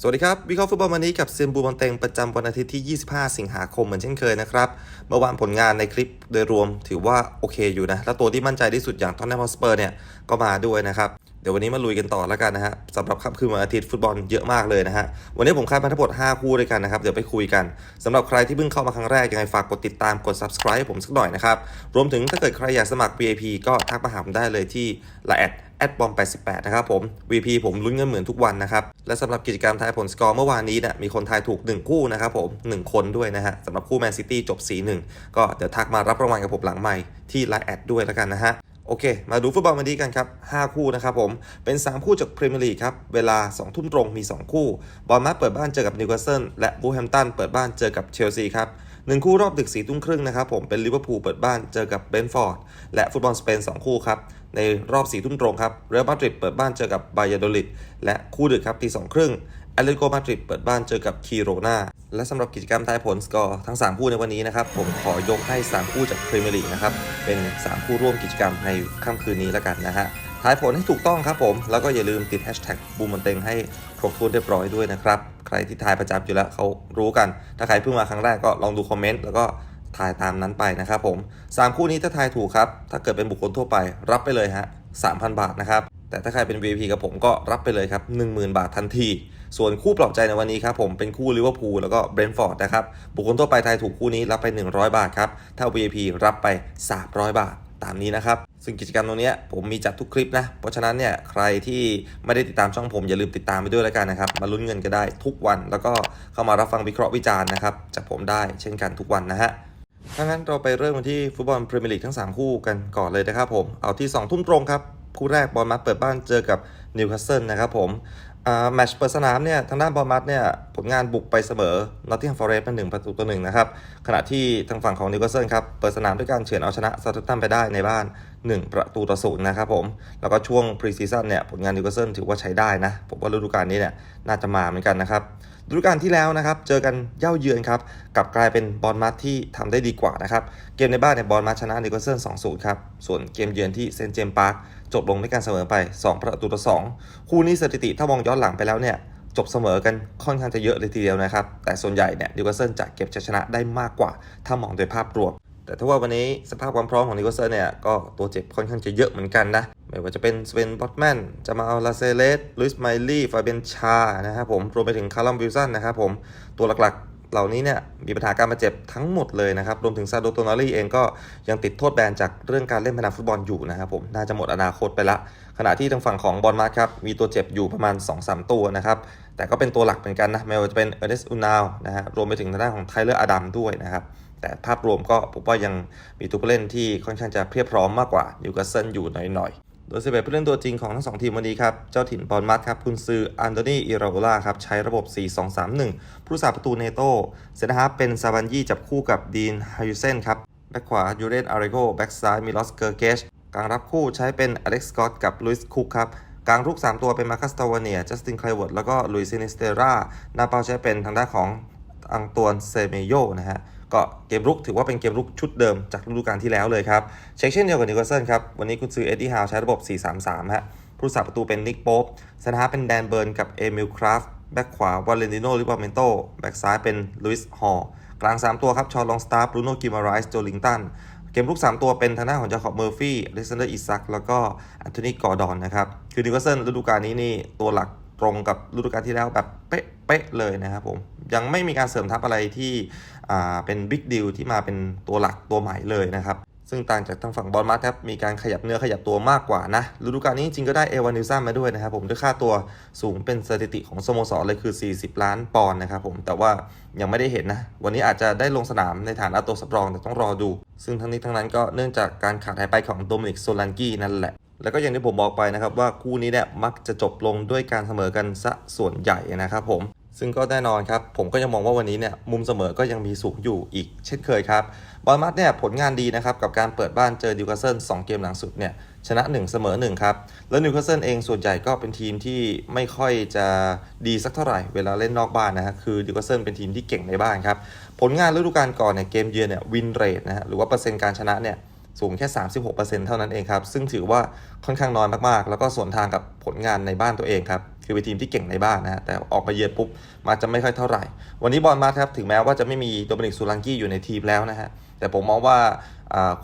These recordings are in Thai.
สวัสดีครับ วิเคราะห์ฟุตบอลวันนี้กับเซียนบูบอลเต็งประจำวันอาทิตย์ที่ 25 สิงหาคมเหมือนเช่นเคยนะครับเมื่อวานผลงานในคลิปโดยรวมถือว่าโอเคอยู่นะ และตัวที่มั่นใจที่สุดอย่างทอนแนมอสเปอร์เนี่ยก็มาด้วยนะครับ ดี๋ยววันนี้มาลุยกันต่อแล้วกันนะฮะสำหรับค่ำคืนวันอาทิตย์ฟุตบอลเยอะมากเลยนะฮะวันนี้ผมคาดมาทั้งหมด5คู่ด้วยกันนะครับเดี๋ยวไปคุยกันสำหรับใครที่เพิ่งเข้ามาครั้งแรกยังไงฝากกดติดตามกด subscribe ผมสักหน่อยนะครับรวมถึงถ้าเกิดใครอยากสมัคร VIP ก็ทักมาหาผมได้เลยที่ l แอดแอดบอม88 นะครับผม VP ผมลุ้นเงินหมื่นทุกวันนะครับ และสำหรับกิจกรรมทายผลสกอร์เมื่อวานนี้เนี่ยมีคนทายถูก 1 คู่นะครับผม 1 คนด้วยนะฮะสำหรับคู่แมนซิตี้จบ 4-1 ก็เดี๋ยวทักมารับรางวัลกับผมหลังใหม่ที่ l แอดด้วยแล้วกันนะฮะ โอเค มาดูฟุตบอลวันนี้กันครับ 5 คู่นะครับผม เป็น 3 คู่จากพรีเมียร์ลีกครับ เวลา 2 ทุ่มตรงมี 2 คู่ บอลมาเปิดบ้านเจอกับนิวคาสเซิลและบูแฮมตันเปิดบ้านเจอกับเชลซีครับหนึ่งคู่รอบดึกสี่ทุ่มครึ่งนะครับผมเป็นลิเวอร์พูลเปิดบ้านเจอกับเบนฟอร์ดและฟุตบอลสเปน 2 คู่ครับ ในรอบ4ทุ่มตรงครับเรอัลมาดริดเปิดบ้านเจอกับบายาโดลิดและคู่ดึกครับตีสองครึ่ง อเลโกมาดริดเปิดบ้านเจอกับคีโรนาและสำหรับกิจกรรมทายผลสกอร์ทั้ง 3 คู่ในวันนี้นะครับ ผมขอยกให้ 3 คู่จากพรีเมียร์ลีกนะครับ เป็น 3 คู่ร่วมกิจกรรมในค่ำคืนนี้แล้วกันนะฮะทายผลให้ถูกต้องครับผม แล้วก็อย่าลืมติดแฮชแท็กบูมมันเต็งให้ครบถ้วนเรียบร้อยด้วยนะครับ ใครที่ทายประจำอยู่แล้วเขารู้กัน ถ้าใครเพิ่งมาครั้งแรกก็ลองดูคอมเมนต์แล้วก็ทายตามนั้นไปนะครับผม 3 คู่นี้ถ้าทายถูกครับ ถ้าเกิดเป็นบุคคลทั่วไปรับไปเลยฮะ3,000 บาทนะครับ แต่ถ้าใครเป็น VIP กับผมก็รับไปเลยครับ10,000 บาททันที ส่วนคู่ปลอบใจในวันนี้ครับผมเป็นคู่ลิเวอร์พูลแล้วก็เบรนท์ฟอร์ดนะครับ บุคคลทั่วไปทายถูกคู่นี้รับไป 100 บาทครับ ถ้า VIP รับไป 300 บาทตามนี้นะครับ ซึ่งกิจกรรมตรงนี้ผมมีจัดทุกคลิปนะ เพราะฉะนั้นเนี่ยใครที่ไม่ได้ติดตามช่องผมอย่าลืมติดตามไปด้วยแล้วกันนะครับ มาลุ้นเงินก็ได้ทุกวัน แล้วก็เข้ามารับฟังวิเคราะห์วิจารณ์นะครับจากผมได้เช่นกันทุกวันนะฮะถ้างั้นเราไปเริ่มกันที่ฟุตบอลพรีเมียร์ลีกทั้ง 3 คู่กันก่อนเลยนะครับผม เอาที่ 2 ทุ่มตรงครับ คู่แรกบอลมัดเปิดบ้านเจอกับนิวคาสเซิลนะครับผม แมตช์เปิดสนามเนี่ยทางด้านบอลมัดเนี่ยผลงานบุกไปเสมอนอตติงแฮมฟอร์เรสต์เป็นหนึ่งประตูต่อหนึ่งนะครับขณะที่ทางฝั่งของนิวคาสเซิลครับเปิดสนามด้วยการเฉือนเอาชนะซาร์ตันไปได้ในบ้าน 1 ประตูต่อศูนย์นะครับผมแล้วก็ช่วงพรีซีซั่นเนี่ยผลงานนิวคาสเซิลถือว่าใช้ได้นะผมว่าฤดูกาลนี้เนี่ยน่าจะมาเหมือนกันนะครับ ฤดูกาลที่แล้วนะครับ เจอกันเย่าเยือนครับกลับกลายเป็นบอลมัดที่ทำได้ดีกว่านะครับ เกมในบ้านเนี่ยบอลมัดชนะนิวคาสองศูนย์ครับ ส่วนเกมเยือนที่เซนเจมส์พาร์คจบลงด้วยการเสมอไป 2 ประตูต่อ2คู่นี้สถิติถ้ามองย้อนหลังไปแล้วเนี่ยจบเสมอกันค่อนข้างจะเยอะเลยทีเดียวนะครับ แต่ส่วนใหญ่เนี่ยนิวคาสเซิลจะเก็บชัยชนะได้มากกว่า ถ้ามองโดยภาพรวม แต่ถ้าว่าวันนี้สภาพความพร้อมของนิโคลเซอร์เนี่ย ก็ตัวเจ็บค่อนข้างจะเยอะเหมือนกันนะ ไม่ว่าจะเป็นสเวนบอตแมนจะมาเอาลาเซเลสลุยส์ไมลี่ฟาเบนชานะครับผมรวมไปถึงคาร์ลัมวิลสันนะครับผมตัวหลักๆ เหล่านี้เนี่ยมีปัญหาการบาดเจ็บทั้งหมดเลยนะครับ รวมถึงซาโดโตนารีเองก็ยังติดโทษแบนจากเรื่องการเล่นพนันฟุตบอลอยู่นะครับผมน่าจะหมดอนาคตไปละ ขณะที่ทางฝั่งของบอลมาร์ครับมีตัวเจ็บอยู่ประมาณ 2-3 ตัวนะครับแต่ก็เป็นตัวหลักเหมือนกันนะไม่ว่าจะเป็นเอเดสอุนาวนะฮะรวมไปถึงทางด้านของไทเลอร์อดัมด้วยนะครับ แต่ภาพรวมก็ผมว่ายังมีตัวผู้เล่นที่ค่อนข้างจะเพียบพร้อมมากกว่านิวคาสเซิลอยู่หน่อยๆ โดย11ผู้เล่นตัวจริงของทั้งสองทีมวันนี้ครับ เจ้าถิ่นบอลมัดครับคุณซืออันโตนีอิราโอลาครับ ใช้ระบบ 4-2-3-1 ผู้สาประตูเนโตเซนฮาเป็นซาบันยี่จับคู่กับดีนฮายูเซนครับแบ็คขวายูเรนอาริโกแบ็คซ้ายมิลอสเกอร์เกชกลางรับคู่ใช้เป็นอเล็กซ์สกอตกับลุยส์คุกครับกลางรุก 3 ตัวเป็นมาคัสตาวเนียจัสตินไคลเวิร์ดแล้วก็ลุยซินิสเตราหน้าเป้าใช้เป็นทางด้านของอังตวนเซเมโยนะฮะ ก็เกมรุกถือว่าเป็นเกมรุกชุดเดิมจากฤดูกาลที่แล้วเลยครับ เช็คเช่นเดียวกับนิโคลเซนครับ วันนี้คุณซื้อเอ็ดดี้ฮาวใช้ระบบ 4-3-3 ฮะผู้สับประตูเป็นนิกโป๊ปสนามเป็นแดนเบิร์นกับเอมิลคราฟแบ็คขวาวาเลนติโนลิบาเมนโตแบ็คซ้ายเป็นลุยส์ฮอลกลาง 3 ตัวครับชอลองสตาร์บรูโนกิมาไรส์โจลิงตันเกมลุก 3 ตัวเป็นทางด้านของจาคอบเมอร์ฟี่อเล็กซานเดอร์อิซักแล้วก็แอนโทนีกอร์ดอนนะครับ คือนิวคาสเซิลฤดูกาลนี้นี่ตัวหลักตรงกับฤดูกาลที่แล้วแบบเป๊ะๆเลยนะครับผม ยังไม่มีการเสริมทัพอะไรที่เป็นบิ๊กดิลที่มาเป็นตัวหลักตัวใหม่เลยนะครับ ซึ่งต่างจากทางฝั่งบอลมาร์ครับมีการขยับเนื้อขยับตัวมากกว่านะฤดูกาลนี้จริงก็ได้เอวานิลซันมาด้วยนะครับผมด้วยค่าตัวสูงเป็นสถิติของสโมสรเลยคือ 40 ล้านปอนด์นะครับผมแต่ว่ายังไม่ได้เห็นนะ วันนี้อาจจะได้ลงสนามในฐานะตัวสำรองแต่ต้องรอดู ซึ่งทั้งนี้ทั้งนั้นก็เนื่องจากการขาดหายไปของโดมินิกโซลันกี้นั่นแหละแล้วก็อย่างที่ผมบอกไปนะครับว่าคู่นี้เนี่ยมักจะจบลงด้วยการเสมอกันซะส่วนใหญ่นะครับผม ซึ่งก็แน่นอนครับ ผมก็ยังมองว่าวันนี้เนี่ยมุมเสมอก็ยังมีสูงอยู่อีกเช่นเคยครับบอลมัดเนี่ยผลงานดีนะครับ กับการเปิดบ้านเจอดิวคาสเซิล2เกมหลังสุดเนี่ยชนะ 1 เสมอ 1 ครับ แล้วนิวคาสเซิลเองส่วนใหญ่ก็เป็นทีมที่ไม่ค่อยจะดีสักเท่าไหร่เวลาเล่นนอกบ้านนะฮะคือดิวคาสเซิลเป็นทีมที่เก่งในบ้านครับ ผลงานฤดูกาลก่อนเนี่ยเกมเยือนเนี่ยวินเรทนะฮะหรือว่าเปอร์เซ็นต์การชนะเนี่ยสูงแค่ 36%เท่านั้นเองครับซึ่งถือว่าค่อนข้างน้อยมากๆ แล้วก็ส่วนทางกับผลงานในบ้านตัวเองครับ คือเป็นทีมที่เก่งในบ้านนะฮะแต่ออกมาเยือนปุ๊บมาจะไม่ค่อยเท่าไหร่ วันนี้บอลมาครับถึงแม้ว่าจะไม่มีโดมินิกซูลังกี้อยู่ในทีมแล้วนะฮะแต่ผมมองว่า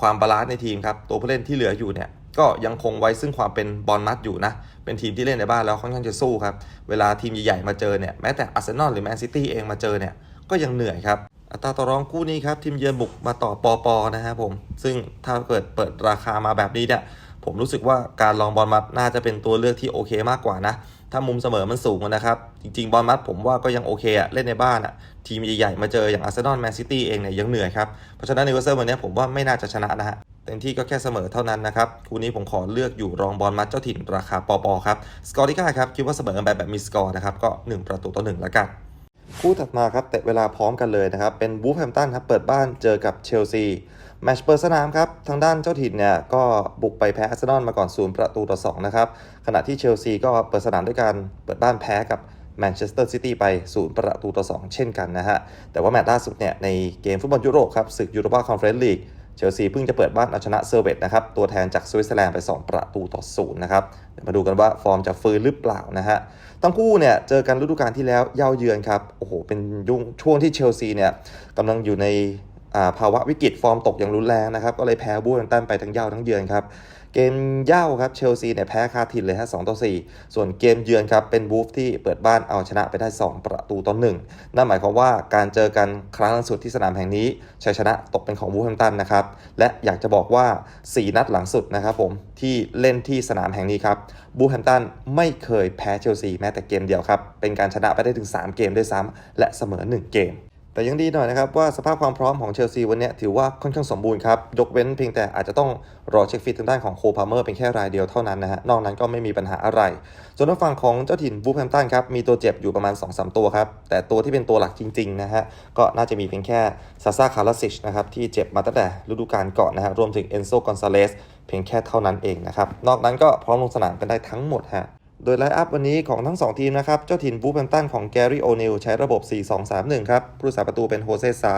ความบาลานซ์ในทีมครับตัวผู้เล่นที่เหลืออยู่เนี่ยก็ยังคงไว้ซึ่งความเป็นบอลมัดอยู่นะ เป็นทีมที่เล่นในบ้านแล้วค่อนข้างจะสู้ครับ เวลาทีมใหญ่ๆมาเจอเนี่ยแม้แต่อาร์เซนอลหรือแมนซิตี้เองมาเจอเนี่ยก็ยังเหนื่อยครับ อัตราต่อรองคู่นี้ครับ ทีมเยือนบุกมาต่อปอปอนะครับผม ซึ่งถ้าเกิดเปิดราคามาแบบนี้เนี่ยผมรู้สึกว่าการลองบอลมัดน่าจะเป็นตัวเลือกที่โอเคมากกว่านะ ถ้ามุมเสมอมันสูงนะครับ จริงๆ บอลมัดผมว่าก็ยังโอเคอะเล่นในบ้านอะทีมใหญ่ๆ มาเจออย่างอาร์เซนอลแมนซิตี้เองเนี่ยยังเหนื่อยครับ เพราะฉะนั้นนเวอร์เซอร์วันนี้ผมว่าไม่น่าจะชนะนะฮะเต็มที่ก็แค่เสมอเท่านั้นนะครับ คู่นี้ผมขอเลือกอยู่รองบอลมัดเจ้าถิ่นราคาปอปอครับ สกอร์ที่ค่าครับ คิดว่าเสมอแบบแบบมีสกอร์นะครับ ก็ 1 ประตูต่อ1แล้วกัน คู่ถัดมาครับเตะเวลาพร้อมกันเลยนะครับ เป็นบูฟแฮมตันครับ เปิดบ้านเจอกับเชลซี แมชเปิดสนามครับ ทางด้านเจ้าถิ่นเนี่ยก็บุกไปแพ้อาร์เซนอลมาก่อน0ประตูต่อ2นะครับ ขณะที่เชลซีก็เปิดสนามด้วยการเปิดบ้านแพ้กับแมนเชสเตอร์ซิตี้ไป0ประตูต่อ 2 เช่นกันนะฮะ แต่ว่าแมตช์ล่าสุดเนี่ยในเกมฟุตบอลยุโรปครับศึกยูโรปาคอนเฟอเรนซ์ลีกเชลซีเพิ่งจะเปิดบ้านเอาชนะเซอร์เวตนะครับ ตัวแทนจากสวิตเซอร์แลนด์ไป 2 ประตูต่อศูนย์นะครับเดี๋ยวมาดูกันว่าฟอร์มจะฟื้นหรือเปล่านะฮะทั้งคู่เนี่ยเจอกันฤดูกาลที่แล้วเย่าเยือนครับ โอ้โห เป็นยุ่งช่วงที่เชลซีเนี่ยกำลังอยู่ใน ภาวะวิกฤตฟอร์มตกอย่างรุนแรงนะครับ ก็เลยแพ้บูแฮมตันไปทั้งเย่าทั้งเยือนครับเกมเย่าครับเชลซีเนี่ยแพ้คาทินเลยฮะ2ต่อ4ส่วนเกมเยือนครับเป็นบูฟที่เปิดบ้านเอาชนะไปได้ 2 ประตูต่อ1นั่นหมายความว่าการเจอกันครั้งล่าสุดที่สนามแห่งนี้ชัยชนะตกเป็นของบูแฮมตันนะครับและอยากจะบอกว่า 4 นัดหลังสุดนะครับผมที่เล่นที่สนามแห่งนี้ครับบูแฮมตันไม่เคยแพ้เชลซีแม้แต่เกมเดียวครับเป็นการชนะไปได้ถึง 3 เกมด้วยซ้ำและเสมอ 1 เกม แต่ยังดีหน่อยนะครับว่าสภาพความพร้อมของเชลซีวันนี้ถือว่าค่อนข้างสมบูรณ์ครับ ยกเว้นเพียงแต่อาจจะต้องรอเช็คฟิตทางด้านของโคพาเมอร์เป็นแค่รายเดียวเท่านั้นนะฮะ นอกนั้นก็ไม่มีปัญหาอะไร ส่วนทางฝั่งของเจ้าถิ่นบูแฮมตันครับมีตัวเจ็บอยู่ประมาณ 2-3 ตัวครับ แต่ตัวที่เป็นตัวหลักจริงๆนะฮะก็น่าจะมีเพียงแค่ซาซาคาราซิชนะครับที่เจ็บมาตั้งแต่ฤดูกาลก่อนนะฮะรวมถึงเอนโซกอนซาเลสเพียงแค่เท่านั้นเองนะครับนอกนั้นก็พร้อมลงสนามกันได้ทั้งหมดฮะ โดยไลน์อัพวันนี้ของทั้ง 2 ทีมนะครับ เจ้าถิ่นบูแฮมตันของแกรี่โอนิลใช้ระบบ 4-2-3-1 ครับ ผู้รักษาประตูเป็นโฮเซซา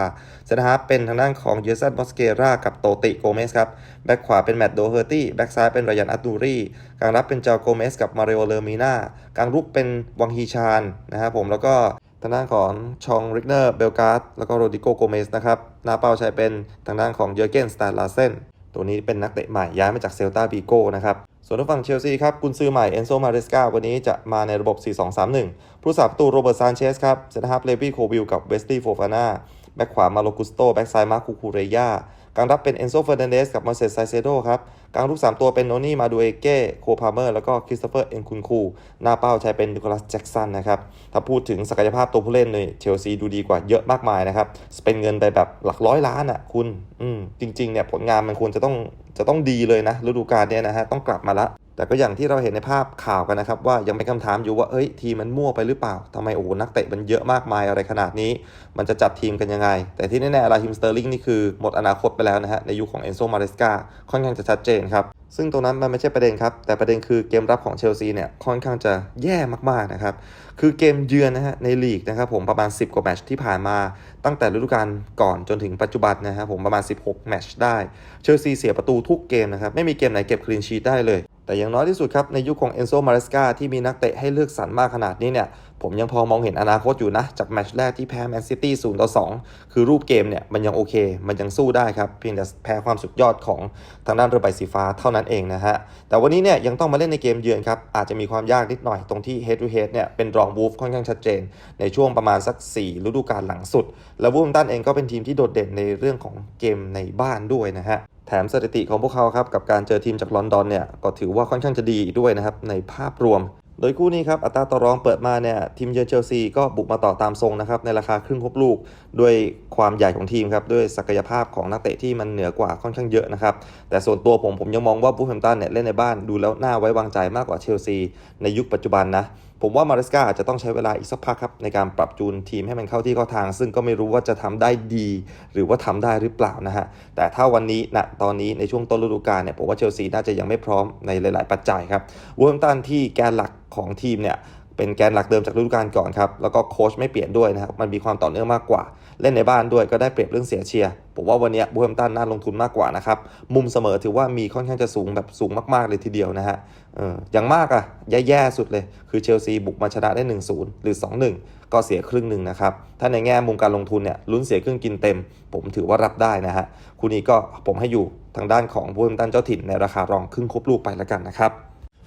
เซนฮาร์เป็นทางด้านของเยสันบอสเกรากับโตติโกเมสครับ แบ็กขวาเป็นแมตต์โดเฮอร์ตี้ แบ็กซ้ายเป็นรายันอัตดูรีกลางรับเป็นเจ้าโกเมสกับมาริโอเลอร์มีนากลางรุกเป็นวังฮีชานนะครับผม แล้วก็ทางด้านของชองริกเนอร์ เบลการ์ด แล้วก็โรดิโกโกเมสนะครับ หน้าเป้าใช้เป็นทางด้านของเยอร์เกน สตาร์ลาเซน ตัวนี้เป็นนักเตะใหม่ย้ายมาจากเซลตาบีโก้นะครับ ส่วนทางฝั่งเชลซีครับกุนซือใหม่เอนโซมาเรสกาวันนี้จะมาในระบบ 4-2-3-1 ผู้สาประตูโรเบิร์ตซานเชสครับเซนต์ฮาร์ฟเลวี่โควิลกับเวสตี้โฟฟาน่าแบ็กขวามาโลกุสโตแบ็กซ้ายมาคูคูเรยา กลางรับเป็นเอนโซเฟอร์นันเดสกับมาเซสไซเซโดครับกลางรุก3 ตัวเป็นโนนี่มาดูเอเก้โคพาเมอร์ แล้วก็คริสโตเฟอร์เอ็นคุนคูหน้าเป้าใช้เป็นนิโคลัสแจ็กสันนะครับ ถ้าพูดถึงศักยภาพตัวผู้เล่นเลยเชลซีดูดีกว่าเยอะมากมายนะครับเป็นเงินไปแบบหลักร้อยล้านอะคุณ อืมจริงๆเนี่ยผลงานมันควรจะต้องจะต้องดีเลยนะฤดูกาลเนี้ยนะฮะต้องกลับมาละ แต่ก็อย่างที่เราเห็นในภาพข่าวกันนะครับ ว่ายังเป็นคำถามอยู่ว่าเอ้ยทีมมันมั่วไปหรือเปล่าทำไมโอ้นักเตะมันเยอะมากมายอะไรขนาดนี้ มันจะจัดทีมกันยังไง แต่ที่แน่ๆราฮิมสเตอร์ลิงนี่คือหมดอนาคตไปแล้วนะฮะในยุคของเอนโซมาเรสกาค่อนข้างจะชัดเจนครับ ซึ่งตรงนั้นมันไม่ใช่ประเด็นครับ แต่ประเด็นคือเกมรับของเชลซีเนี่ยค่อนข้างจะแย่มากๆนะครับคือเกมเยือนนะฮะในลีกนะครับผมประมาณ 10 กว่าแมตช์ที่ผ่านมาตั้งแต่ฤดูกาลก่อนจนถึงปัจจุบันนะครับผมประมาณ 16 แมตช์ได้เชลซีเสียประตูทุกเกมนะครับไม่มีเกมไหนเก็บคลีนชีตได้เลย แต่อย่างน้อยที่สุดครับ ในยุคของเอนโซมาเรสกาที่มีนักเตะให้เลือกสรรมากขนาดนี้เนี่ย ผมยังพอมองเห็นอนาคตอยู่นะ จากแมตช์แรกที่แพ้แมนซิตี้0ต่อ2คือรูปเกมเนี่ย มันยังโอเค มันยังสู้ได้ครับ เพียงแต่แพ้ความสุดยอดของทางด้านเรือใบสีฟ้าเท่านั้นเองนะฮะ แต่วันนี้เนี่ยยังต้องมาเล่นในเกมเยือนครับ อาจจะมีความยากนิดหน่อยตรงที่ head to head เนี่ยเป็นรองวูฟค่อนข้างชัดเจน ในช่วงประมาณสัก 4 ฤดูกาลหลังสุด แล้ววูฟตันเองก็เป็นทีมที่โดดเด่นในเรื่องของเกมในบ้านด้วยนะฮะ แถมสถิติของพวกเขาครับกับการเจอทีมจากลอนดอนเนี่ยก็ถือว่าค่อนข้างจะดีด้วยนะครับในภาพรวม โดยคู่นี้ครับอัตราต่อรองเปิดมาเนี่ยทีมเยือนเชลซีก็บุกมาต่อตามทรงนะครับในราคาครึ่งครบลูก ด้วยความใหญ่ของทีมครับด้วยศักยภาพของนักเตะที่มันเหนือกว่าค่อนข้างเยอะนะครับแต่ส่วนตัวผมผมยังมองว่าบูฟแฮมตันเนี่ยเล่นในบ้านดูแล้วน่าไว้วางใจมากกว่าเชลซีในยุคปัจจุบันนะผมว่ามาริสกาอาจจะต้องใช้เวลาอีกสักพักครับในการปรับจูนทีมให้มันเข้าที่เข้าทาง ซึ่งก็ไม่รู้ว่าจะทำได้ดี หรือว่าทำได้หรือเปล่านะฮะ แต่ถ้าวันนี้ณตอนนี้ในช่วงต้นฤดูกาลเนี่ยผมว่าเชลซีน่าจะยังไม่พร้อมในหลาย ๆ ปัจจัยครับวูฟแฮมตันที่แกนหลักของทีมเนี่ยเป็นแกนหลักเดิมจากฤดูกาลก่อนครับ แล้วก็โค้ชไม่เปลี่ยนด้วยนะครับ มันมีความต่อเนื่องมากกว่า เล่นในบ้านด้วยก็ได้เปรียบเรื่องเสียเชียร์ ผมว่าวันนี้บูแฮมตันน่าลงทุนมากกว่านะครับ มุมเสมอถือว่ามีค่อนข้างจะสูงแบบสูงมากๆเลยทีเดียวนะฮะ เอออย่างมากอะแย่ๆสุดเลย คือเชลซีบุกมาชนะได้ 1-0 หรือ 2-1 ก็เสียครึ่งหนึ่งนะครับ ถ้าในแง่มุมการลงทุนเนี่ยลุ้นเสียครึ่งกินเต็ม ผมถือว่ารับได้นะฮะคู่นี้ก็ผมให้อยู่ทางด้านของบูแฮมตันเจ้าถิ่นในราคารองครึ่งครบลูกไปแล้วกันนะครับ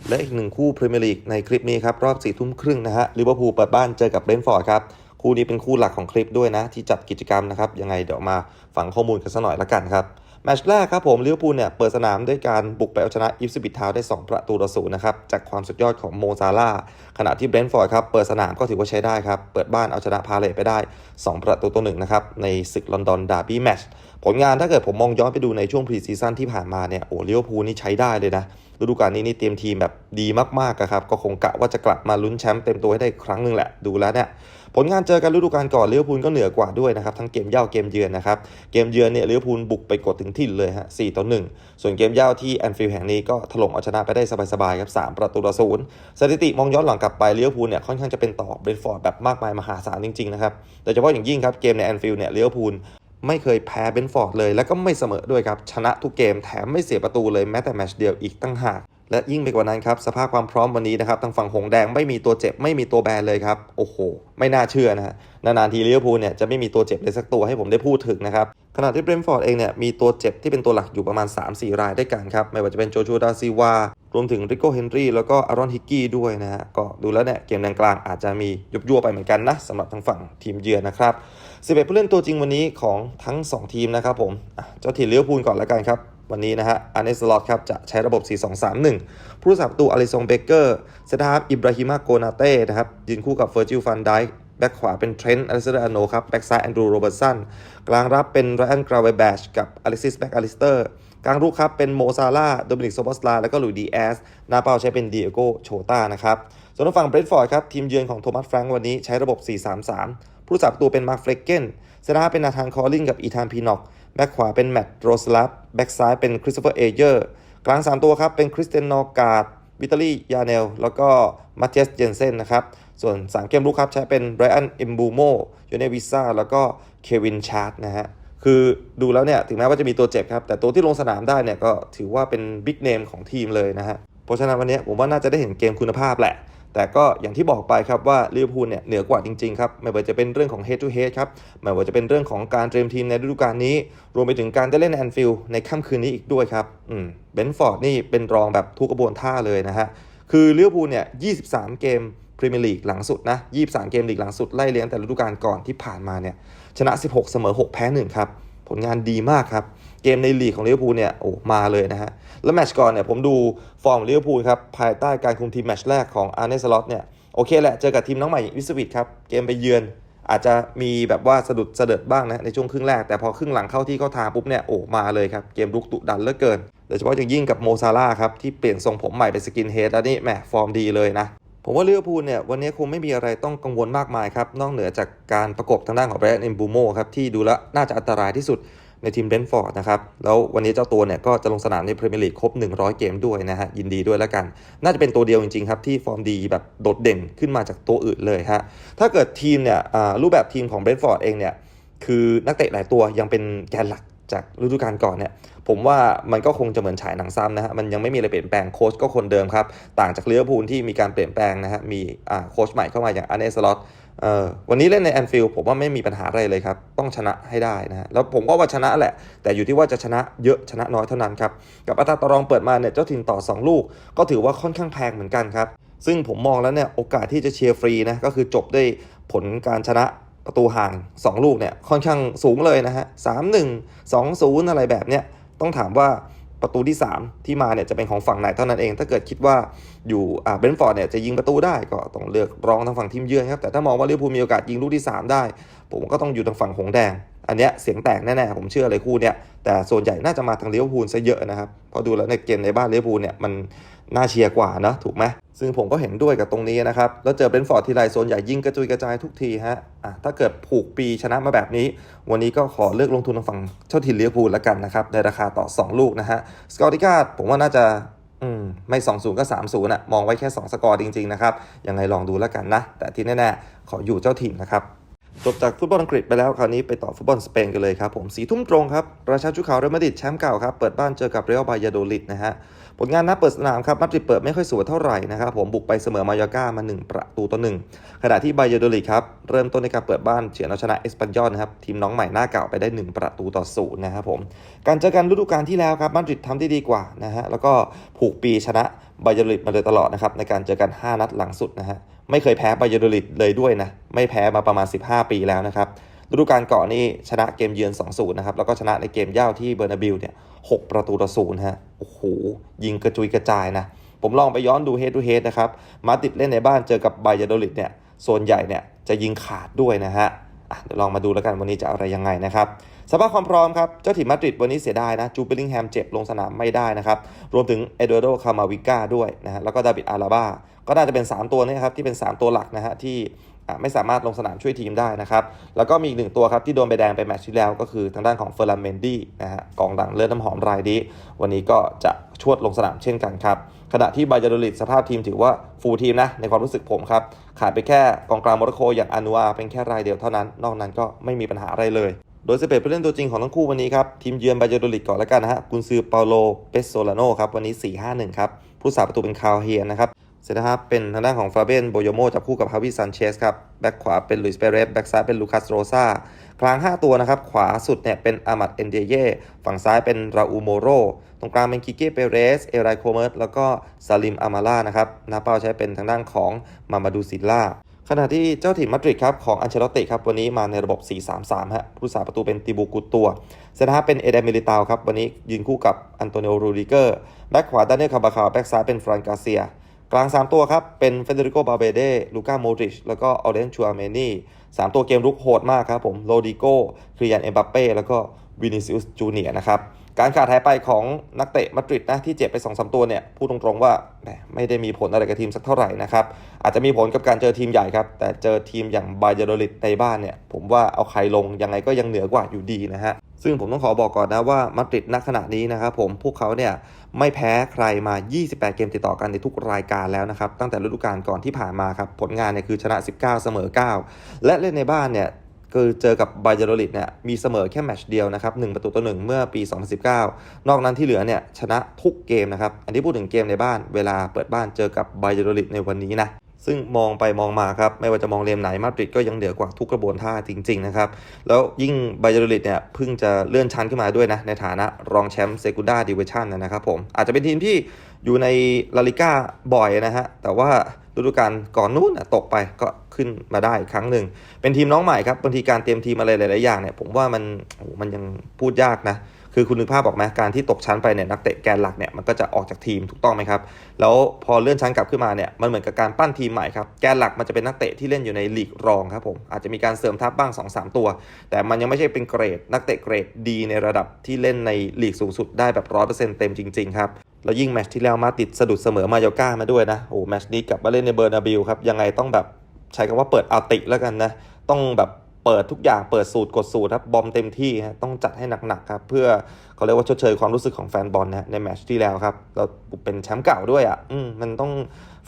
และอีกหนึ่งคู่พรีเมียร์ลีกในคลิปนี้ครับ รอบสี่ทุ่มครึ่งนะฮะลิเวอร์พูลเปิดบ้านเจอกับเบรนฟอร์ดครับ คู่นี้เป็นคู่หลักของคลิปด้วยนะ ที่จัดกิจกรรมนะครับ ยังไงเดี๋ยวมาฟังข้อมูลกันสักหน่อยละกันครับ แมตช์แรกครับผมลิเวอร์พูลเนี่ยเปิดสนามด้วยการบุกไปเอาชนะอิฟซิบิททาวได้ 2 ประตูต่อศูนย์นะครับจากความสุดยอดของโมซาลาขณะที่เบรนท์ฟอร์ดครับเปิดสนามก็ถือว่าใช้ได้ครับ เปิดบ้านเอาชนะพาเลตไปได้ 2 ประตูต่อหนึ่งนะครับในศึกลอนดอนดาร์บี้แมตช์ผลงานถ้าเกิดผมมองย้อนไปดูในช่วงพรีซีซั่นที่ผ่านมาเนี่ยโอ้ลิเวอร์พูลนี่ใช้ได้เลยนะฤดูกาลนี้นี่เตรียมทีมแบบดีมากๆครับก็คงกะว่าจะกลับมาลุ้นแชมป์เต็มตัวให้ได้ครั้งหนึ่งแหละดูแล้วเนี่ย ผลงานเจอกันฤดูกาลก่อนเลิเวพูลก็เหนือกว่าด้วยนะครับทั้งเกมเย่าเกมเยือนนะครับเกมเยือนเนี่ยเลิเวพูลบุกไปกดถึงถิ่นเลยฮะ4ต่อ1ส่วนเกมเย่าที่แอนฟิลด์แห่งนี้ก็ถล่มเอาชนะไปได้สบายๆครับ3ประตูต่อศูนย์สถิติมองย้อนหลังกลับไปเลิเวพูลเนี่ยค่อนข้างจะเป็นต่อเบรนฟอร์ดแบบมากมายมหาศาลจริงๆนะครับโดยเฉพาะอย่างยิ่งครับเกมในแอนฟิลด์เนี่ยเลิเวพูลไม่เคยแพ้เบนฟอร์ดเลย แล้วก็ไม่เสมอด้วยครับ ชนะทุกเกมแถมไม่เสียประตูเลยแม้แต่แมตช์เดียวอีกตั้งหาก และยิ่งไปกว่านั้นครับ สภาพความพร้อมวันนี้นะครับทางฝั่งหงแดงไม่มีตัวเจ็บไม่มีตัวแบนเลยครับ โอ้โห ไม่น่าเชื่อนะฮะนานๆทีลิเวอร์พูลเนี่ยจะไม่มีตัวเจ็บเลยสักตัวให้ผมได้พูดถึงนะครับขณะที่เบรนฟอร์ดเองเนี่ยมีตัวเจ็บที่เป็นตัวหลักอยู่ประมาณ 3-4 รายด้วยกันครับ ไม่ว่าจะเป็นโจชัวดาซิวารวมถึงริโก้เฮนรี่แล้วก็อารอนฮิกกี้ด้วยนะฮะก็ดูแล้วเนี่ยเกมแดงกลางอาจจะมียุบยั่วไปเหมือนกันนะสำหรับทางฝั่งทีมเยือนนะครับ11ผู้เล่นตัวจริงวันนี้ของทั้ง 2 ทีมนะครับผมเจ้าถิ่นลิเวอร์พูลก่อนแล้วกันครับ วันนี้นะฮะอันเนสลอตครับจะใช้ระบบ 4-2-3-1 ผู้รักษาประตูอลิซงเบเกอร์เซตาฟอิบราฮิมาโกนาเต้นะครับยืนคู่กับเฟอร์จิลฟันไดแบ็กขวาเป็นเทรนต์อลิสเตอร์อโนครับ แบ็กซ้ายแอนดรูโรเบิร์ตสัน กลางรับเป็นไรอันกราเวแบชกับอลิซิสแบ็กอลิสเตอร์ กลางรุกครับเป็นโมซาลาโดมินิกโซบอสลา แล้วก็หลุยดีแอส หน้าเป้าใช้เป็นดิเอโกโชตานะครับ ส่วนฝั่งเบรนท์ฟอร์ดครับ ทีมเยือนของโทมัสแฟรงค์วันนี้ใช้ระบบ 4-3-3 ผู้รักษาประตูเป็นมาร์คเฟลเกนเซนาเป็นนาธานคอลลิงกับอีธานพีน็อก แบ็กขวาเป็นแมตต์โรสลับแบ็กซ้ายเป็นคริสโตเฟอร์เอเยอร์กลาง 3 ตัวครับ เป็นคริสเตยนนอกาดวิตาลียาเนล แล้วก็มาเทสเจนเซนนะครับ ส่วน 3 เกมลุกครับ ใช้เป็นไบรอันเอมบูโมโยเนวิซ่าแล้วก็เควินชาร์ดนะฮะคือดูแล้วเนี่ย ถึงแม้ว่าจะมีตัวเจ็บครับ แต่ตัวที่ลงสนามได้เนี่ย ก็ถือว่าเป็นบิ๊กเนมของทีมเลยนะฮะเพราะฉะนั้นวันนี้ผมว่าน่าจะได้เห็นเกมคุณภาพแหละ แต่ก็อย่างที่บอกไปครับว่าลิเวอร์พูลเนี่ยเหนือกว่าจริงๆครับไม่ว่าจะเป็นเรื่องของ head to head ครับไม่ว่าจะเป็นเรื่องของการเตรียมทีมในฤดูกาลนี้ รวมไปถึงการได้เล่นแอนฟิลด์ในค่ำคืนนี้อีกด้วยครับอืมเบนฟอร์ดนี่เป็นรองแบบทุกกระบวนท่าเลยนะฮะคือลิเวอร์พูลเนี่ย23 เกมพรีเมียร์ลีกหลังสุดนะ23 เกมลีกหลังสุดไล่เลี้ยงแต่ฤดูกาลก่อนที่ผ่านมาเนี่ยชนะ 16 เสมอ 6 แพ้1ครับผลงานดีมากครับ เกมในลีกของลิเวอร์พูลเนี่ยโอ้มาเลยนะฮะ แล้วแมตช์ก่อนเนี่ยผมดูฟอร์มลิเวอร์พูลครับ ภายใต้การคุมทีมแมตช์แรกของอาร์เนสล็อตเนี่ยโอเคแหละ เจอกับทีมน้องใหม่วิสวิตครับ เกมไปเยือนอาจจะมีแบบว่าสะดุดสะเดิดบ้างนะ ในช่วงครึ่งแรก แต่พอครึ่งหลังเข้าที่เข้าทางปุ๊บเนี่ยโอ้มาเลยครับ เกมลุกดุดันเหลือเกินโดยเฉพาะอย่างยิ่งกับโมซาลาครับที่เปลี่ยนทรงผมใหม่เป็นสกินเฮดแล้วนี่แหมฟอร์มดีเลยนะผมว่าลิเวอร์พูลเนี่ยวันนี้คงไม่มีอะไรต้องกังวลมากมายครับ นอกเหนือจากการประกบทางด้านของแบรนด์เอ็มบูโมครับที่ดูแล้วน่าจะอันตรายที่สุด ในทีมเบรนฟอร์ดนะครับ แล้ววันนี้เจ้าตัวเนี่ยก็จะลงสนามในพรีเมียร์ลีกครบ 100 เกมด้วยนะฮะ ยินดีด้วยแล้วกัน น่าจะเป็นตัวเดียวจริงๆครับที่ฟอร์มดีแบบโดดเด่นขึ้นมาจากตัวอื่นเลยฮะ ถ้าเกิดทีมเนี่ยรูปแบบทีมของเบรนฟอร์ดเองเนี่ยคือนักเตะหลายตัวยังเป็นแกนหลักจากฤดูกาลก่อนเนี่ยผมว่ามันก็คงจะเหมือนฉายหนังซ้ำนะฮะมันยังไม่มีอะไรเปลี่ยนแปลงโค้ชก็คนเดิมครับ ต่างจากเลิเวอร์พูลที่มีการเปลี่ยนแปลงนะฮะมีโค้ชใหม่เข้ามาอย่างอาร์เนสล็อต วันนี้เล่นในแอนฟิลด์ผมว่าไม่มีปัญหาอะไรเลยครับ ต้องชนะให้ได้นะฮะแล้วผมก็ว่าชนะแหละ แต่อยู่ที่ว่าจะชนะเยอะชนะน้อยเท่านั้นครับ กับอัตราต่อรองเปิดมาเนี่ยเจ้าถิ่นต่อ 2 ลูก ก็ถือว่าค่อนข้างแพงเหมือนกันครับ ซึ่งผมมองแล้วเนี่ยโอกาสที่จะเชียร์ฟรีนะก็คือจบด้วยผลการชนะประตูห่าง 2 ลูกเนี่ยค่อนข้างสูงเลยนะฮะสามหนึ่งสองศูนย์อะไรแบบเนี้ยต้องถามว่า ประตูที่ 3 ที่มาเนี่ยจะเป็นของฝั่งไหนเท่านั้นเอง ถ้าเกิดคิดว่าอยู่อ่าเบนฟอร์ดเนี่ยจะยิงประตูได้ก็ต้องเลือกรองทางฝั่งทีมเยือนครับแต่ถ้ามองว่าลิเวอร์พูลมีโอกาสยิงลูกที่ 3 ได้ ผมก็ต้องอยู่ทางฝั่งหงแดง อันเนี้ยเสียงแตกแน่ๆผมเชื่อเลยคู่เนี่ยแต่ส่วนใหญ่น่าจะมาทางลิเวอร์พูลซะเยอะนะครับเพราะดูแล้วในเกมในบ้านลิเวอร์พูลเนี่ยมัน น่าเชียร์กว่านะถูกไหมซึ่งผมก็เห็นด้วยกับตรงนี้นะครับ แล้วเจอเบรนฟอร์ดทีไรโซนใหญ่ยิงกระจุยกระจายทุกทีฮะอะถ้าเกิดผูกปีชนะมาแบบนี้ วันนี้ก็ขอเลือกลงทุนทางฝั่งเจ้าถิ่นลิเวพูลแล้วกันนะครับ ในราคาต่อ 2 ลูกนะฮะสกอร์ติการ์ผมว่าน่าจะอืมไม่ 2-0 ก็ 3-0น่ะมองไว้แค่ 2 สกอร์จริง ๆ นะครับ ยังไงลองดูแล้วกันนะ แต่ที่แน่ๆ ขออยู่เจ้าถิ่นนะครับจบจากฟุตบอลอังกฤษไปแล้วคราวนี้ไปต่อฟุตบอลสเปนกันเลยครับผมสีทุ่มตรงครับ ราชาชุขาวเรอัลมาดริดแชมป์เก่าครับ เปิดบ้านเจอกับเรอัลบายาโดลิดนะฮะ ผลงานนัดเปิดสนามครับมาดริดเปิดไม่ค่อยสวยเท่าไหร่นะครับผมบุกไปเสมอมายอร์ก้ามา 1 ประตูต่อหนึ่งขณะที่ไบยาโดลิครับเริ่มต้นในการเปิดบ้านเฉือนเอาชนะเอสปันยอลนะครับทีมน้องใหม่หน้าเก่าไปได้ 1 ประตูต่อศูนย์นะครับผมการเจอกันฤดูกาลที่แล้วครับมาดริดทำได้ดีกว่านะฮะแล้วก็ผูกปีชนะไบยาโดลิดมาโดยตลอดนะครับในการเจอกัน 5 นัดหลังสุดนะฮะไม่เคยแพ้ไบยาโดลิดเลยด้วยนะไม่แพ้มาประมาณ 15 ปีแล้วนะครับฤดูกาลก่อนนี่ชนะเกมเยือน 2-0 นะครับ แล้วก็ชนะในเกมเย่าที่เบอร์นาบิลเนี่ย 6 ประตูต่อศูนย์ฮะ โอ้โห ยิงกระจุยกระจายนะ ผมลองไปย้อนดูเฮดทูเฮดนะครับ มาติดเล่นในบ้านเจอกับไบยาโดลิดเนี่ยโซนใหญ่เนี่ยจะยิงขาดด้วยนะฮะเดี๋ยวลองมาดูแล้วกันวันนี้จะอะไรยังไงนะครับสภาพความพร้อมครับ เจ้าถิ่นมาดริดวันนี้เสียดายนะ จูเบลิงแฮมเจ็บลงสนามไม่ได้นะครับ รวมถึงเอเดโดคามาวิก้าด้วยนะฮะแล้วก็ดาบิดอาราบ้าก็น่าจะเป็น 3 ตัวนี้ครับ ที่เป็น 3 ตัวหลักนะฮะที่ ไม่สามารถลงสนามช่วยทีมได้นะครับ แล้วก็มีอีกหนึ่งตัวครับที่โดนใบแดงไปแมตช์ที่แล้วก็คือทางด้านของเฟอร์ลันเมนดี้นะฮะกองดังเลือดน้ำหอมรายนี้ วันนี้ก็จะชวดลงสนามเช่นกันครับ ขณะที่บายาโดลิดสภาพทีมถือว่าฟูลทีมนะในความรู้สึกผมครับ ขาดไปแค่กองกลางโมร็อกโกอย่างอานัวเป็นแค่รายเดียวเท่านั้น นอกนั้นก็ไม่มีปัญหาอะไรเลยโดยสเปซผู้เล่นตัวจริงของทั้งคู่วันนี้ครับ ทีมเยือนบาเยโดลิดก่อนแล้วกันนะฮะกุนซือเปาโล เปสโซลาโนครับ วันนี้ 4-5-1 ครับ ผู้สาประตูเป็นคาวเฮียนนะครับ เซนเตอร์ฮาฟเป็นทางด้านของฟาเบนโบโยโมจับคู่กับฮาวิซันเชสครับ แบ็กขวาเป็นลุยส์เปเรสแบ็กซ้ายเป็นลูคัสโรซากลาง 5 ตัวนะครับ ขวาสุดเนี่ยเป็นอามัดเอนเดเย่ฝั่งซ้ายเป็นราอูโมโร ตรงกลางเป็นกิเก้เปเรส เอไรโคเมร์แล้วก็ซาลิมอามาล่านะครับหน้าเป้าใช้เป็นทางด้านของมามาดูซิลล่าขณะที่เจ้าถิ่นมาดริดครับของอันเชลตติครับวันนี้มาในระบบ 4-3-3 ฮะผู้สาประตูเป็นติบูกุตตัวเซนฮาเป็นเอเดมิลิตาวครับวันนี้ยืนคู่กับอันโตนิโอรูดิเกอร์แบ็กขวาดานเนลคาบาคาแบ็กซ้ายเป็นฟรานกาเซีย กลาง 3 ตัวครับ เป็นเฟเดริโกบาเบเดลูก้าโมดริช แล้วก็ออเรนชัวเมนี่สามตัวเกมรุกโหดมากครับผม โรดิโกคริยันเอ็มบัปเป้ แล้วก็วินิซิอุสจูเนียนะครับ การขาดหายไปของนักเตะมาดริดนะที่เจ็บไป2อสตัวเนี่ยพูดตรงๆว่าไม่ได้มีผลอะไรกับทีมสักเท่าไหร่นะครับ อาจจะมีผลกับการเจอทีมใหญ่ครับ แต่เจอทีมอย่างบาเยโดลิดในบ้านเนี่ย ผมว่าเอาใครลงยังไงก็ยังเหนือกว่าอยู่ดีนะฮะซึ่งผมต้องขอบอกก่อนนะว่ามาดริดณขณะนี้นะครับผมพวกเขาเนี่ยไม่แพ้ใครมา 28 เกมติดต่อกันในทุกรายการแล้วนะครับ ตั้งแต่ฤดูกาลก่อนที่ผ่านมาครับผลงานเนี่ยคือชนะ 19 เสมอ 9 และเล่นในบ้านเนี่ย คือเจอกับบายาโดลิดเนี่ยมีเสมอแค่แมตช์เดียวนะครับ1ประตูต่อ1เมื่อปี 2019 นอกนั้นที่เหลือเนี่ยชนะทุกเกมนะครับ อันที่พูดถึงเกมในบ้านเวลาเปิดบ้านเจอกับบายาโดลิดในวันนี้นะซึ่งมองไปมองมาครับไม่ว่าจะมองเลมไหนมาดริดก็ยังเหนือกว่าทุกกระบวนท่าจริง ๆ นะครับ แล้วยิ่งบายาโดลิดเนี่ยเพิ่งจะเลื่อนชั้นขึ้นมาด้วยนะ ในฐานะรองแชมป์เซกูด้าดิวิชั่นนะครับผม อาจจะเป็นทีมที่อยู่ในลาลิก้าบ่อยนะฮะ แต่ว่า ฤดูกาลก่อนนู้นตกไปก็ขึ้นมาได้ครั้งหนึ่ง เป็นทีมน้องใหม่ครับบางทีการเตรียมทีมอะไรหลาย ๆ อย่างเนี่ยผมว่ามันโอ้มันยังพูดยากนะ คือคุณนึกภาพออกไหมการที่ตกชั้นไปเนี่ยนักเตะแกนหลักเนี่ยมันก็จะออกจากทีมถูกต้องไหมครับแล้วพอเลื่อนชั้นกลับขึ้นมาเนี่ยมันเหมือนกับการปั้นทีมใหม่ครับแกนหลักมันจะเป็นนักเตะที่เล่นอยู่ในลีกรองครับผมอาจจะมีการเสริมทัพบ้าง2-3ตัว แต่มันยังไม่ใช่เป็นเกรด นักเตะเกรดดีในระดับที่เล่นในลีกสูงสุดได้แบบร้อยเปอร์เซ็นต์เต็มจริงๆครับแล้วยิ่งแมตช์ที่แล้วมาติดสะดุดเสมอมาโยก้ามาด้วยนะโอ้แมตช์นี้กลับมาเล่นในเบอร์นาบิลครับยังไงต้องแบบใช้คำว่าเปิดอาติแล้วกันนะต้องแบบ เปิดทุกอย่างเปิดสูตรกดสูตรครับบอมเต็มที่ฮะต้องจัดให้หนักๆครับเพื่อเขาเรียกว่าชดเชยความรู้สึกของแฟนบอลนะในแมตช์ที่แล้วครับเราเป็นแชมป์เก่าด้วยอะมันต้อง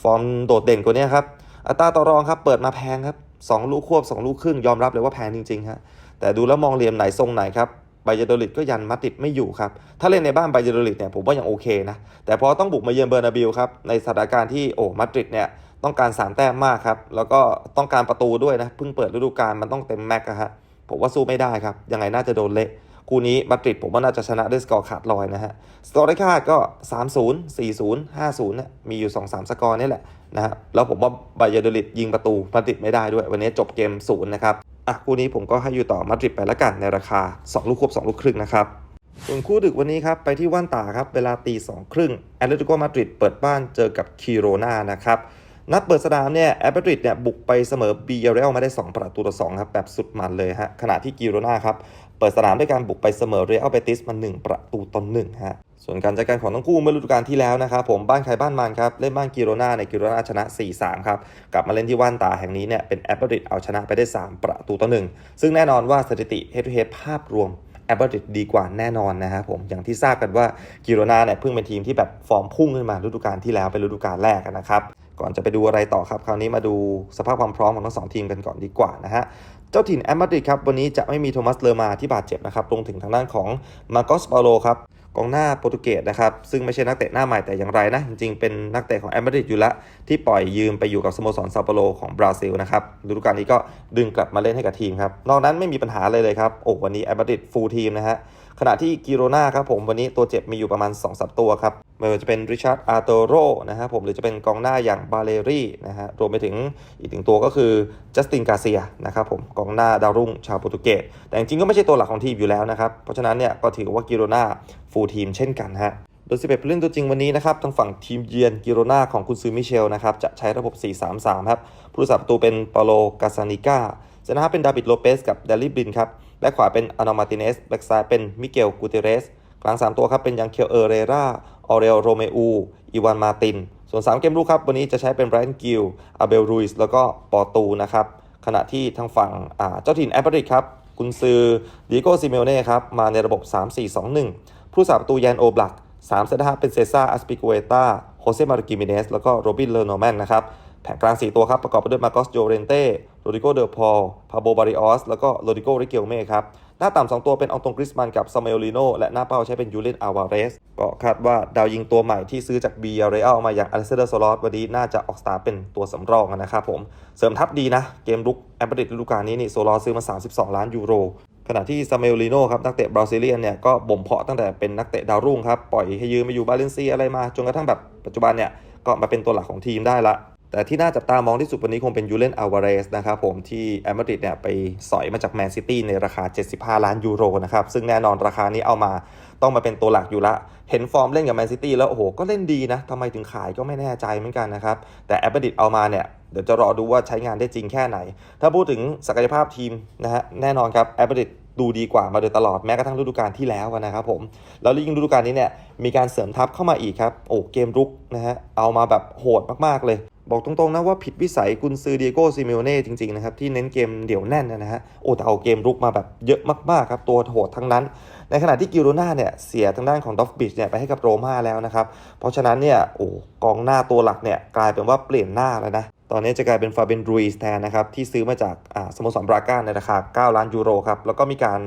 ฟอร์มโดดเด่นกว่านี้ครับอัตราต่อรองครับเปิดมาแพงครับสองลูกควบสองลูกครึ่งยอมรับเลยว่าแพงจริงๆฮะแต่ดูแล้วมองเหลี่ยมไหนทรงไหนครับไบายโดลิดก็ยันมาติดไม่อยู่ครับ ถ้าเล่นในบ้านไบายโดลิดเนี่ยผมว่ายังโอเคนะ แต่พอต้องบุกมาเยือนเบอร์นาบิลครับ ในสถานการณ์ที่โอ้มาดริดเนี่ย ต้องการ 3 แต้มมากครับ แล้วก็ต้องการประตูด้วยนะ เพิ่งเปิดฤดูกาลมันต้องเต็มแม็กอะฮะ ผมว่าสู้ไม่ได้ครับ ยังไงน่าจะโดนเละคู่นี้มาดริดผมว่าน่าจะชนะด้วยสกอร์ขาดลอยนะฮะ สกอร์ได้ค่าก็ 3-0 4-0 5-0นี่ยมีอยู่ 2-3 สกอร์นี่แหละนะฮะ แล้วผมว่าบายาดลิดยิงประตูมาดริดไม่ได้ด้วย วันนี้จบเกมศูนย์นะครับ อะคู่นี้ผมก็ให้อยู่ต่อมาดริดไปละกันในราคา 2 ลูกควบ2ลูกครึ่งนะครับส่วนคู่ดึกวันนี้ครับ ไปที่ว่านตาครับ เวลาตีสองครึ่งแอตเลติโกมาดริดเปิดบ้านเจอกับคิโรนานะครับ นัดเปิดสนามเนี่ยแอตเลติกเนี่ยบุกไปเสมอบีเอเรลมาได้ 2 ประตูต่อ2ครับแบบสุดมันเลยฮะขณะที่กิโรนาครับเปิดสนามด้วยการบุกไปเสมอเรอัลเบติสมา1ประตูต่อ1ฮะส่วนการจัดการของทั้งคู่เมื่อฤดูกาลที่แล้วนะครับผมบ้านใครบ้านมันครับเล่นบ้านกิโรนาในกิโรนาชนะ 4-3 ครับ กลับมาเล่นที่ว่านตาแห่งนี้เนี่ยเป็นแอตเลติกเอาชนะไปได้ 3 ประตูต่อ1ซึ่งแน่นอนว่าสถิติเฮดทูเฮดภาพรวมแอ b เบอร์ดิดีกว่าแน่นอนนะครับผมอย่างที่ทราบกันว่ากิโรนาเนี่ยเพิ่งเป็นทีมที่แบบฟอร์มพุ่งขึ้นมาฤดูกาลที่แล้วเป็นฤดูกาลแรกนะครับ ก่อนจะไปดูอะไรต่อครับ คราวนี้มาดูสภาพความพร้อมของทั้งสองทีมกันก่อนดีกว่านะฮะเจ้าถิ่นแอตมาดริดครับวันนี้จะไม่มีโทมัสเลอมาที่บาดเจ็บนะครับรวมถึงทางด้านของมาโกสปาโลครับกองหน้าโปรตุเกสนะครับซึ่งไม่ใช่นักเตะหน้าใหม่แต่อย่างไรนะ จริงๆ เป็นนักเตะของแอตมาดริดอยู่แล้วที่ปล่อยยืมไปอยู่กับสโมสรซาโปโลของบราซิลนะครับฤดูกาลนี้ก็ดึงกลับมาเล่นให้กับทีมครับนอกนั้นไม่มีปัญหาเลยเลยครับโอ้วันนี้แอตมาดริดฟูลทีมนะฮะ ขณะที่กิโรนาครับผมวันนี้ตัวเจ็บมีอยู่ประมาณ2อสตัวครับไม่ว่าจะเป็นริชาร์ดอาร์โตโรนะฮะผมหรือจะเป็นกองหน้าอย่างบาเลรี่นะฮะรวมไปถึงอีกหนึ่งตัวก็คือจัสตินกาเซียนะครับผมกองหน้าดาวรุ่งชาวโปรตุเกสแต่จริงๆก็ไม่ใช่ตัวหลักของทีมอยู่แล้วนะครับ เพราะฉะนั้นเนี่ยก็ถือว่ากิโรนาฟูลทีมเช่นกันฮะโดย11ผู้เล่นตัวจริงวันนี้นะครับทางฝั่งทีมเยือนกิโรนาของคุณซือมิเชลนะครับจะใช้ระบบ 4-3-3 ครับผู้รักษาประตูเป็นปาโลกาซานิก้าเซนหน้าเป็นดาบิดโลเปสกับเดลิบินครับ และขวาเป็นอานอมาติเนสแบ็กซ้ายเป็นมิเกลกูเตเรส กลาง 3 ตัวครับเป็นยังเคียวเอเรราออเรลโรเมอูอีวานมาติน ส่วน 3 เกมรุกครับ วันนี้จะใช้เป็นแบรนด์กิลอาเบลรุยส์แล้วก็ปอตูนะครับ ขณะที่ทางฝั่งเจ้าถิ่นแอปเปิลครับกุนซือดิโกซิเมลเน่ครับมาในระบบ 3-4-2-1 ผู้สาประตูแยนโอบลัก3เซนเตาเป็นเซซ่าอัสปิโกเอตาโฮเซมาริกิมิเนสแล้วก็โรบินเลอโนแมนนะครับแผงกลาง 4 ตัวครับ ประกอบไปด้วยมาโกสโยเรนเต้ โรดิโกเดอพอลพาโบบาริออสแล้วก็โรดิโกริเกลเม่ครับหน้าต่ำ2ตัวเป็นอองตงกริสมันกับซาเมลลิโนและหน้าเป้าใช้เป็นยูเลนอาวาเรสก็คาดว่าดาวยิงตัวใหม่ที่ซื้อจากบียเรอัลมาอย่างอเลเซเดอร์โซลอสวันนี้น่าจะออกสตาร์เป็นตัวสำรองนะครับผมเสริมทัพดีนะ เกมรุกแอมเบริดฤดูกาลนี้นี่โซลอสซื้อมา 32 ล้านยูโรขณะที่ซาเมลลิโนครับนักเตะบราซิเลียนเนี่ยก็บ่มเพาะตั้งแต่เป็นนักเตะดาวรุ่งครับปล่อยให้ยืมมาอยู่บาเลนเซียอะไรมาจนกระทั่งแบบปัจจุบันเนี่ยก็มาเป็นตัวหลักของทีมได้ละ แต่ที่น่าจับตามองที่สุดวันนี้คงเป็นยูเลนอาวาเรสนะครับผมที่แอมเบริดเนี่ยไปสอยมาจากแมนซิตี้ในราคา 75 ล้านยูโรนะครับซึ่งแน่นอนราคานี้เอามาต้องมาเป็นตัวหลักอยู่ละ เห็นฟอร์มเล่นกับแมนซิตี้แล้วโอ้โหก็เล่นดีนะทำไมถึงขายก็ไม่แน่ใจเหมือนกันนะครับ แต่แอมเบริดเอามาเนี่ยเดี๋ยวจะรอดูว่าใช้งานได้จริงแค่ไหน ถ้าพูดถึงศักยภาพทีมนะฮะแน่นอนครับแอมเบริดดูดีกว่ามาโดยตลอดแม้กระทั่งฤดูกาลที่แล้วนะครับผม แล้วยิ่งฤดูกาลนี้เนี่ยมีการเสริมทัพเข้ามาอีกครับโอ้เกมรุกนะฮะเอามาแบบโหดมากๆเลย บอกตรงๆนะว่าผิดวิสัยกุนซือเดียโกซิเมโอเน่จริงๆนะครับที่เน้นเกมเดี่ยวแน่นนะฮะโอ้แต่เอาเกมรุกมาแบบเยอะมากๆครับตัวโหดทั้งนั้น ในขณะที่กิโรนาเนี่ยเสียทางด้านของดอฟบิชเนี่ยไปให้กับโรม่าแล้วนะครับ เพราะฉะนั้นเนี่ยโอ้กองหน้าตัวหลักเนี่ยกลายเป็นว่าเปลี่ยนหน้าแล้วนะ ตอนนี้จะกลายเป็นฟาเบนรูยสแทนนะครับที่ซื้อมาจากสโมสรบราก้าในราคา 9 ล้านยูโรครับแล้วก็มีการ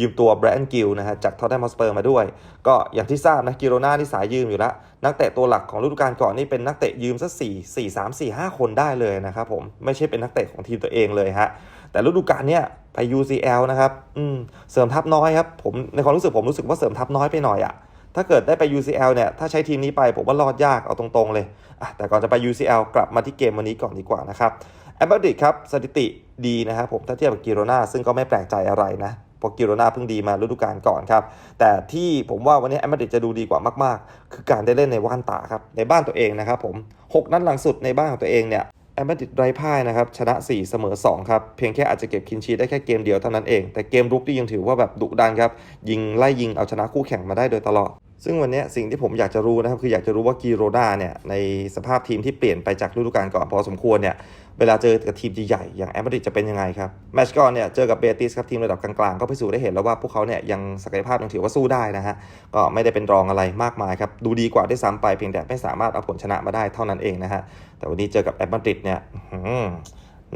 ยืมตัวแบรนด์กิลนะฮะจากทอตแนมฮอสเปอร์มาด้วย ก็อย่างที่ทราบนะกิโรนาที่สายยืมอยู่แล้วนักเตะตัวหลักของฤดูกาลก่อนนี่เป็นนักเตะยืมสักสี่สี่สามสี่ห้าคนได้เลยนะครับผมไม่ใช่เป็นนักเตะของทีมตัวเองเลยฮะแต่ฤดูกาลเนี้ยไป UCL นะครับอืมเสริมทัพน้อยครับผมในความรู้สึกผมรู้สึกว่าเสริมทัพน้อยไปหน่อยอะ ถ้าเกิดได้ไป UCL เนี่ย ถ้าใช้ทีมนี้ไปผมว่ารอดยากเอาตรงๆเลยอะแต่ก่อนจะไป UCL กลับมาที่เกมวันนี้ก่อนดีกว่านะครับแอมเบอร์ดิครับสถิติดีนะครับผมถ้าเทียบกับกิโรนาซึ่งก็ไม่แปลกใจอะไรนะพราะกิโรนาเพิ่งดีมาฤดูกาลก่อนครับ แต่ที่ผมว่าวันนี้แอมเบอร์ดิจะดูดีกว่ามาก ๆ คือการได้เล่นในว่านตาครับในบ้านตัวเองนะครับผม 6 นัดหลังสุดในบ้านของตัวเองเนี่ยแอมเบอร์ดิไร้พ่ายนะครับชนะ 4 เสมอ 2 ครับ เพียงแค่อาจจะเก็บคินชีได้แค่เกมเดียวเท่านั้นเอง แต่เกมรุกนี่ยังถือว่าแบบดุดันครับ ยิงไล่ยิงเอาชนะคู่แข่งมาได้โดยตลอด ซึ่งวันนี้สิ่งที่ผมอยากจะรู้นะครับ คืออยากจะรู้ว่ากีโรนาเนี่ยในสภาพทีมที่เปลี่ยนไปจากฤดูกาลก่อนพอสมควรเนี่ยเวลาเจอกับทีมใหญ่ๆอย่างแอมเบอร์ดิจะเป็นยังไงครับแมชก่อนเนี่ยเจอกับเบติสครับทีมระดับกลางๆ ก็พิสูจน์ได้เห็นแล้วว่าพวกเขาเนี่ยยังศักยภาพยังถือว่าสู้ได้นะฮะก็ไม่ได้เป็นรองอะไรมากมายครับดูดีกว่าได้ซ้ำไปเพียงแต่ไม่สามารถเอาผลชนะมาได้เท่านั้นเองนะฮะแต่วันนี้เจอกับแอตมาดริดเนี่ย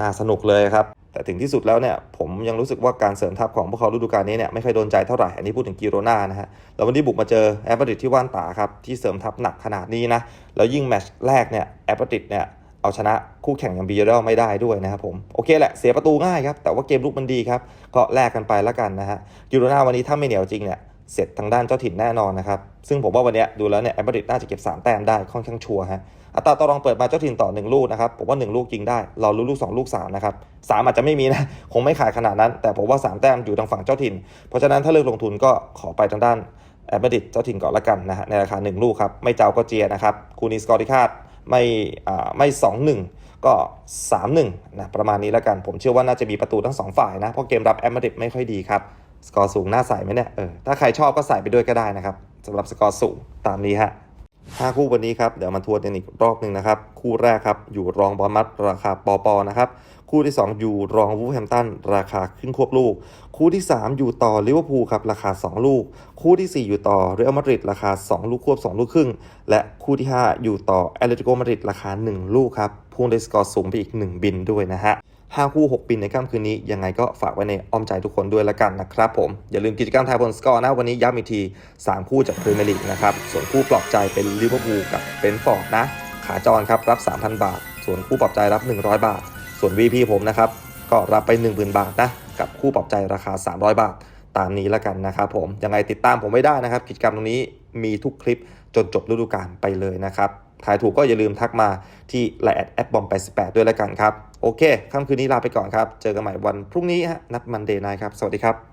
น่าสนุกเลยครับ แต่ถึงที่สุดแล้วเนี่ยผมยังรู้สึกว่าการเสริมทัพของพวกเขาฤดูกาลนี้เนี่ยไม่ค่อยโดนใจเท่าไหร่อันนี้พูดถึงกิโรนานะฮะแล้ววันนี้บุกมาเจอแอตมาดริดที่ว่านตาครับที่เสริมทัพหนักขนาดนี้นะแล้วยิ่งแมตช์แรกเนี่ยแอตมาดริดเนี่ยเอาชนะคู่แข่งอย่างบีเรลไม่ได้ด้วยนะครับผมโอเคแหละเสียประตูง่ายครับแต่ว่าเกมลุกมันดีครับก็แลกกันไปล้วกันนะฮะกิโรนาวันนี้ถ้าไม่เหนียวจริงเนี่ยเสร็จทางด้านเจ้าถิ่นแน่นอนนะครับซึ่งผมว่าวันนี้ดูแล้วเนี่ยแอมเบริดน่าจะเก็บ3แต้มได้ค่อนข้างชัวร์ฮะ อัตราต่อรองเปิดมาเจ้าถิ่นต่อ 1 ลูกนะครับผมว่า 1 ลูกยิงได้ เรอรู้ลูก 2 ลูก 3 นะครับ3อาจจะไม่มีนะ คงไม่ขายขนาดนั้น แต่ผมว่า 3 แต้มอยู่ทางฝั่งเจ้าถิ่น เพราะฉะนั้นถ้าเลือกลงทุนก็ขอไปทางด้านแอมเบริดเจ้าถิ่นก่อนละกันนะฮะในราคา 1 ลูกครับ ไม่เจ้าก็เจียนะครับคูนีสกอร์ที่คาดไม่ไม่สอ่าไม่2-1ก็ 3-1นะประมาณนี้แล้วกัน ผมเชื่อว่าน่าจะมีประตูทั้งสองฝ่ายนะ เพราะเกมรับแอมมาดริดไม่ค่อยดีครับสกอร์สูงน่าใส่ไหมเนี่ยเออถ้าใครชอบก็ใส่ไปด้วยก็ได้นะครับสำหรับสกอร์สูงตามนี้ฮะ ห้าคู่วันนี้ครับ เดี๋ยวมาทวนกันอีกรอบหนึ่งนะครับ คู่แรกครับ อยู่รองบอลมัดราคาปอปอนะครับ คู่ที่ 2 อยู่รองวูฟแฮมตันราคาครึ่งควบลูก คู่ที่ 3 อยู่ต่อลิเวอร์พูลครับราคา 2 ลูก คู่ทีสี่ 4 อยู่ต่อเรอัลมาดริดราคา 2 ลูกควบ 2 ลูกครึ่ง และคู่ที่ 5 อยู่ต่อแอตเลติโกมาดริดราคา 1 ลูกครับพุ่งได้สกอร์สูงไปอีก 1 บินด้วยนะฮะ ห้าคู่6บินในค่ำคืนนี้ ยังไงก็ฝากไว้ในอ้อมใจทุกคนด้วยละกันนะครับผม อย่าลืมกิจกรรมทายผลสกอร์นะ วันนี้ย้ำอีกที 3 คู่จากพรีเมียร์ลีกนะครับ ส่วนคู่ปลอบใจเป็นลิเวอร์พูลกับเบนฟอร์ดนะ ขาจรครับรับ 3,000 บาท ส่วนคู่ปลอบใจรับ 100 บาท ส่วน VP ผมนะครับก็รับไป 10,000 บาทนะกับคู่ปลอบใจราคา 300 บาท ตามนี้ละกันนะครับผมยังไงติดตามผมไม่ได้นะครับ กิจกรรมตรงนี้มีทุกคลิปจนจบฤดูกาลไปเลยนะครับถ่ายถูกก็อย่าลืมทักมาที่ไลน์แอดแอปบอม88ด้วยละกันครับ โอเคค่ำคืนนี้ลาไปก่อนครับ เจอกันใหม่วันพรุ่งนี้ฮะนัดมันเดย์นะครับ สวัสดีครับ